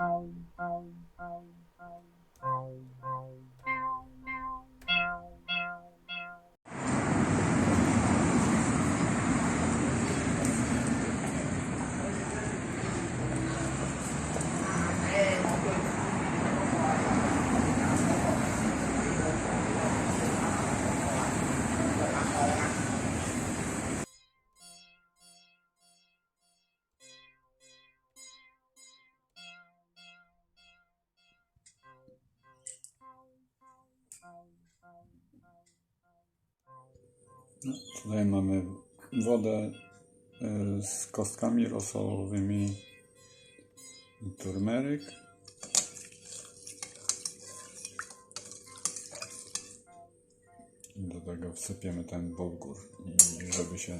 Bye. Tutaj mamy wodę y, z kostkami rosołowymi i turmeryk. I do tego wsypiemy ten bulgur, żeby się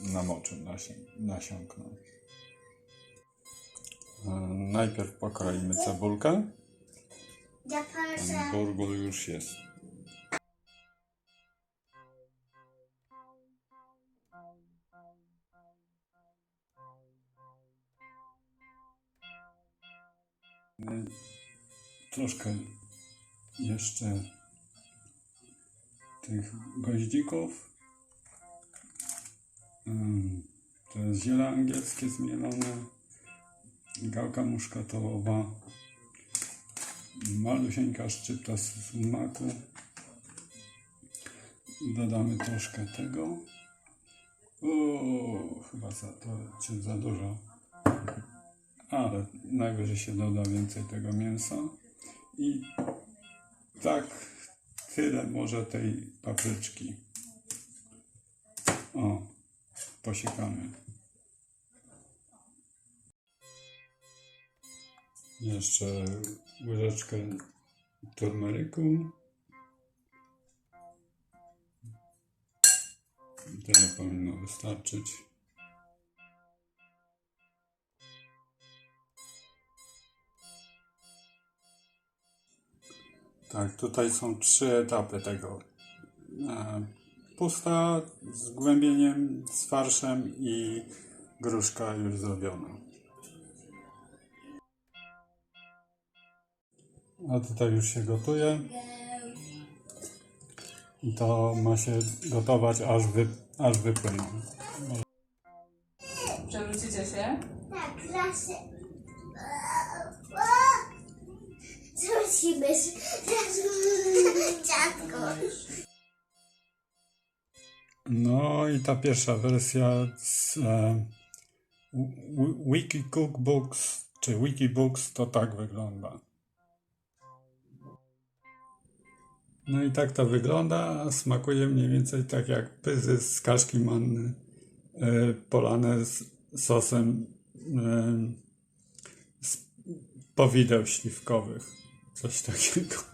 namoczył, nasi- nasiąknął. Y, Najpierw pokroimy cebulkę. Ten bulgur już jest. Troszkę jeszcze tych goździków. Ym, To jest ziele angielskie zmielone, gałka muszkatołowa, malusieńka szczypta sumaku. Dodamy troszkę tego. O, chyba za to czy za dużo. Ale najwyżej się doda więcej tego mięsa. I tak tyle może tej papryczki. O, posiekamy. Jeszcze łyżeczkę turmeryku. Tyle powinno wystarczyć. Tak, tutaj są trzy etapy tego. E, Pusta z głębieniem, z farszem i gruszka już zrobiona. A tutaj już się gotuje. I to ma się gotować aż, wy, aż wypłyną. Przewrócicie się? Tak. Co musimy? Dziadko. No i ta pierwsza wersja z e, Wi- Wiki Cookbooks czy Wikibooks to tak wygląda. No i tak to wygląda, smakuje mniej więcej tak jak pyzy z kaszki manny e, polane z sosem e, z powideł śliwkowych. そしてあげるか